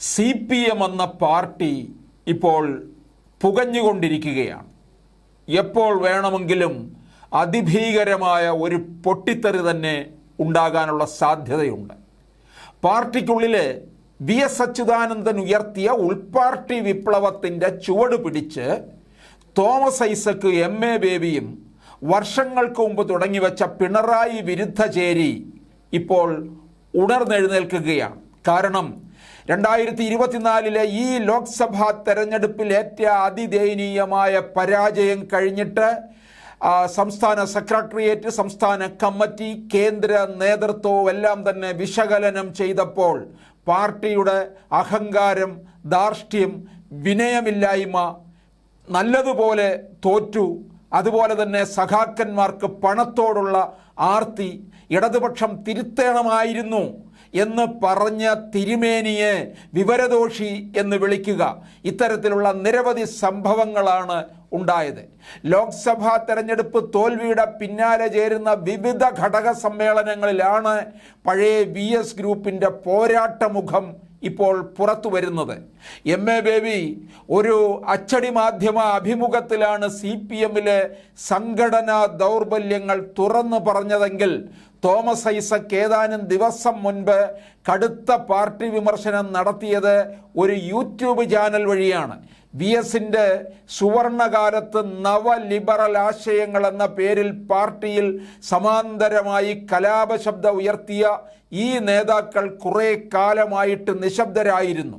C P M എന്ന party ഇപ്പോൾ പുകഞ്ഞുകൊണ്ടിരിക്കുകയാണ്. എപ്പോൾ വേണമെങ്കിലും അതിഭീകരമായ ഒരു പൊട്ടിത്തെറി തന്നെ ഉണ്ടാകാനുള്ള സാധ്യതയുണ്ട്. പാർട്ടിക്കുള്ളിൽ വി എസ് അച്യുതാനന്ദൻ ഉയർത്തിയ ഉൾപാർട്ടി വിപ്ലവത്തിന്റെ ചുവട് പിടിച്ച് തോമസ് ഐസക്ക് എം എ ബേബിയും വർഷങ്ങൾക്ക് മുമ്പ് തുടങ്ങിവെച്ച പിണറായി വിരുദ്ധ ചേരി ഇപ്പോൾ ഉണർന്നെഴുന്നേൽക്കുകയാണ്. കാരണം രണ്ടായിരത്തി ഇരുപത്തിനാലിലെ ഈ ലോക്സഭാ തെരഞ്ഞെടുപ്പിൽ ഏറ്റ അതിദയനീയമായ പരാജയം കഴിഞ്ഞിട്ട് സംസ്ഥാന സെക്രട്ടേറിയറ്റ് സംസ്ഥാന കമ്മിറ്റി കേന്ദ്ര നേതൃത്വവും എല്ലാം തന്നെ വിശകലനം ചെയ്തപ്പോൾ പാർട്ടിയുടെ അഹങ്കാരം ധാർഷ്ട്യം വിനയമില്ലായ്മ നല്ലതുപോലെ തോറ്റു. അതുപോലെ തന്നെ സഖാക്കന്മാർക്ക് പണത്തോടുള്ള ആർത്തി ഇടതുപക്ഷം തിരുത്തേണമായിരുന്നു. എന്ന് പറഞ്ഞ തിരുമേനിയെ വിവരദോഷി എന്ന് വിളിക്കുക ഇത്തരത്തിലുള്ള നിരവധി സംഭവങ്ങളാണ് ഉണ്ടായത്. ലോക്സഭാ തെരഞ്ഞെടുപ്പ് തോൽവിയുടെ പിന്നാലെ ചേരുന്ന വിവിധ ഘടക സമ്മേളനങ്ങളിലാണ് പഴയ വി എസ് ഗ്രൂപ്പിന്റെ പോരാട്ടമുഖം ഇപ്പോൾ പുറത്തു വരുന്നത്. എം എ ബേബി ഒരു അച്ചടി മാധ്യമ അഭിമുഖത്തിലാണ് സി പി എമ്മിലെ സംഘടനാ ദൗർബല്യങ്ങൾ തുറന്നു പറഞ്ഞതെങ്കിൽ തോമസ് ഐസക് ഏതാനും ദിവസം മുൻപ് കടുത്ത പാർട്ടി വിമർശനം നടത്തിയത് ഒരു യൂട്യൂബ് ചാനൽ വഴിയാണ്. വി എസിന്റെ സുവർണകാലത്ത് നവലിബറൽ ആശയങ്ങൾ എന്ന പേരിൽ പാർട്ടിയിൽ സമാന്തരമായി കലാപശബ്ദം ഉയർത്തിയ ഈ നേതാക്കൾ കുറേ കാലമായിട്ട് നിശബ്ദരായിരുന്നു.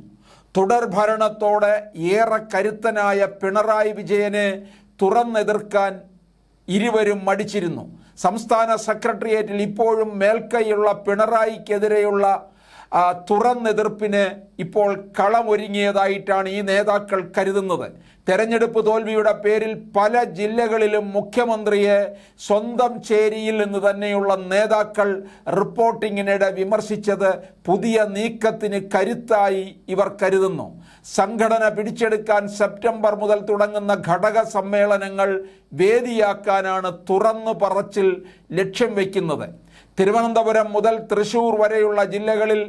തുടർഭരണത്തോടെ ഏറെ കരുത്തനായ പിണറായി വിജയനെ തുറന്നെതിർക്കാൻ ഇരുവരും മടിച്ചിരുന്നു. സംസ്ഥാന സെക്രട്ടേറിയറ്റിൽ ഇപ്പോഴും മേൽക്കൈയുള്ള പിണറായിക്കെതിരെയുള്ള തുറന്നെതിർപ്പിന് ഇപ്പോൾ കളമൊരുങ്ങിയതായിട്ടാണ് ഈ നേതാക്കൾ കരുതുന്നത്. തെരഞ്ഞെടുപ്പ് തോൽവിയുടെ പേരിൽ പല ജില്ലകളിലും മുഖ്യമന്ത്രിയെ സ്വന്തം ചേരിയിൽ നിന്ന് തന്നെയുള്ള നേതാക്കൾ റിപ്പോർട്ടിങ്ങിനിടെ വിമർശിച്ചത് പുതിയ നീക്കത്തിന് കരുത്തായി ഇവർ കരുതുന്നു. സംഘടന പിടിച്ചെടുക്കാൻ സെപ്റ്റംബർ മുതൽ തുടങ്ങുന്ന ഘടക സമ്മേളനങ്ങൾ വേദിയാക്കാനാണ് തുറന്നു പറച്ചിൽ ലക്ഷ്യം വയ്ക്കുന്നത്. തിരുവനന്തപുരം മുതൽ തൃശൂർ വരെയുള്ള ജില്ലകളിൽ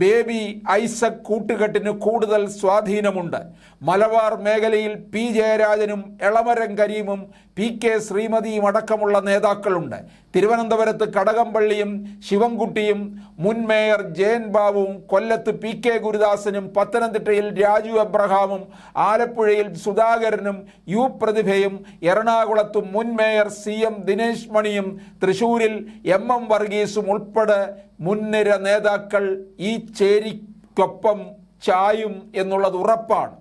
ബേബി ഐസക് കൂട്ടുകെട്ടിന് കൂടുതൽ സ്വാധീനമുണ്ട്. മലബാർ മേഖലയിൽ പി ജയരാജനും എളമരം കരീമും പി കെ ശ്രീമതിയും അടക്കമുള്ള നേതാക്കളുണ്ട്. തിരുവനന്തപുരത്ത് കടകംപള്ളിയും ശിവൻകുട്ടിയും മുൻ മേയർ ജയൻ ബാബുവും കൊല്ലത്ത് പി കെ ഗുരുദാസനും പത്തനംതിട്ടയിൽ രാജു എബ്രഹാമും ആലപ്പുഴയിൽ സുധാകരനും യു പ്രതിഭയും എറണാകുളത്ത് മുൻ മേയർ സി എം ദിനേശ് മണിയും തൃശൂരിൽ എം എം വർഗീസും ഉൾപ്പെടെ മുൻനിര നേതാക്കൾ ഈ ചേരിക്കൊപ്പം ചായും എന്നുള്ളത് ഉറപ്പാണ്.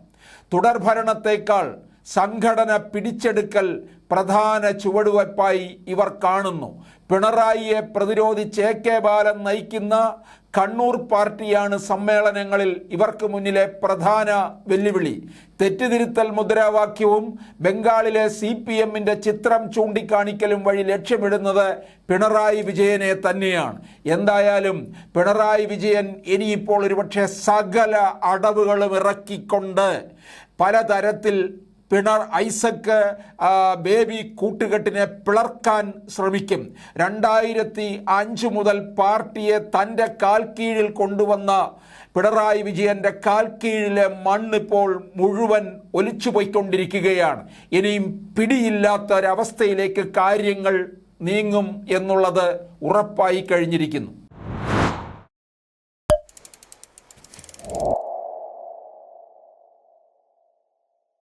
തുടർഭരണത്തേക്കാൾ സംഘടന പിടിച്ചെടുക്കൽ പ്രധാന ചുവടുവയ്പായി ഇവർ കാണുന്നു. പിണറായിയെ പ്രതിരോധിച്ച് എ കെ ബാലൻ നയിക്കുന്ന കണ്ണൂർ പാർട്ടിയാണ് സമ്മേളനങ്ങളിൽ ഇവർക്ക് മുന്നിലെ പ്രധാന വെല്ലുവിളി. തെറ്റുതിരുത്തൽ മുദ്രാവാക്യവും ബംഗാളിലെ സി പി എമ്മിന്റെ ചിത്രം ചൂണ്ടിക്കാണിക്കലും വഴി ലക്ഷ്യമിടുന്നത് പിണറായി വിജയനെ തന്നെയാണ്. എന്തായാലും പിണറായി വിജയൻ ഇനിയിപ്പോൾ ഒരുപക്ഷെ സകല അടവുകളും ഇറക്കിക്കൊണ്ട് പലതരത്തിൽ പിണർ ഐസക്ക് ബേബി കൂട്ടുകെട്ടിനെ പിളർക്കാൻ ശ്രമിക്കും. രണ്ടായിരത്തി അഞ്ച് മുതൽ പാർട്ടിയെ തന്റെ കാൽ കീഴിൽ കൊണ്ടുവന്ന പിണറായി വിജയന്റെ കാൽ കീഴിലെ മണ്ണിപ്പോൾ മുഴുവൻ ഒലിച്ചു പോയിക്കൊണ്ടിരിക്കുകയാണ് ഇനിയും പിടിയില്ലാത്ത ഒരവസ്ഥയിലേക്ക് കാര്യങ്ങൾ നീങ്ങും എന്നുള്ളത് ഉറപ്പായി കഴിഞ്ഞിരിക്കുന്നു.